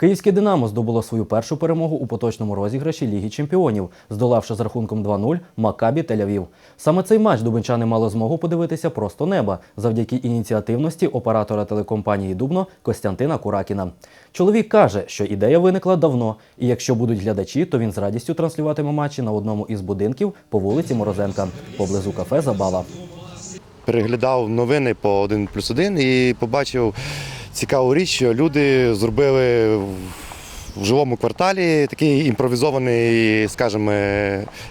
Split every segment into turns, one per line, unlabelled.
Київське Динамо здобуло свою першу перемогу у поточному розіграші Ліги Чемпіонів, здолавши з рахунком 2-0 Макабі Тель-Авів. Саме цей матч дубинчани мали змогу подивитися просто неба завдяки ініціативності оператора телекомпанії Дубно Костянтина Куракіна. Чоловік каже, що ідея виникла давно, і якщо будуть глядачі, то він з радістю транслюватиме матчі на одному із будинків по вулиці Морозенка поблизу кафе Забава.
переглядав новини по 1 плюс 1 і побачив цікаву річ, що люди зробили в- жилому кварталі такий імпровізований, скажімо,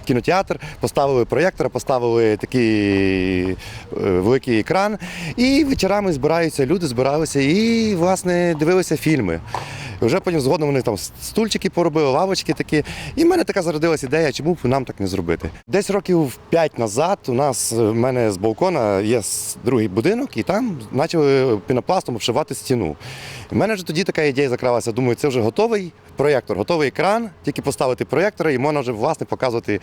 кінотеатр, поставили проєктор, поставили такий е, великий екран, і вечорами збираються люди, збиралися і, власне, дивилися фільми. І Вже потім згодом вони там стульчики поробили, лавочки такі. І в мене така зародилась ідея, чому б нам так не зробити. Десь років п'ять назад у нас в мене з балкона є другий будинок, і там почали пінопластом обшивати стіну. У мене вже тоді така ідея закралася. Думаю, це вже готовий проєктор, готовий екран, тільки поставити проєктор, і можна вже власне показувати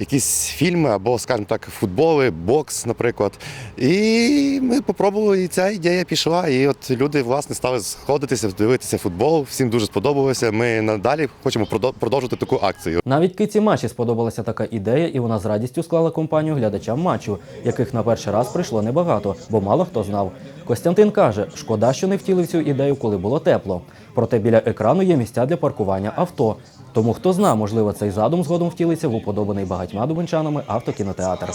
якісь фільми або, скажімо так, футболи, бокс, наприклад. І ми попробували, і ця ідея пішла. І от люди власне стали сходитися, дивитися футбол. Всім дуже сподобалося. Ми надалі хочемо продо- продовжити таку акцію.
Навіть киці Маші сподобалася така ідея, і вона з радістю склала компанію глядачам матчу, яких на перший раз прийшло небагато, бо мало хто знав. Костянтин каже, шкода, що не втілив цю ідею, коли було тепло. Проте біля екрану є місця для паркування авто. Тому хто зна, можливо, цей задум згодом втілиться в уподобаний багатьма дубенчанами автокінотеатр.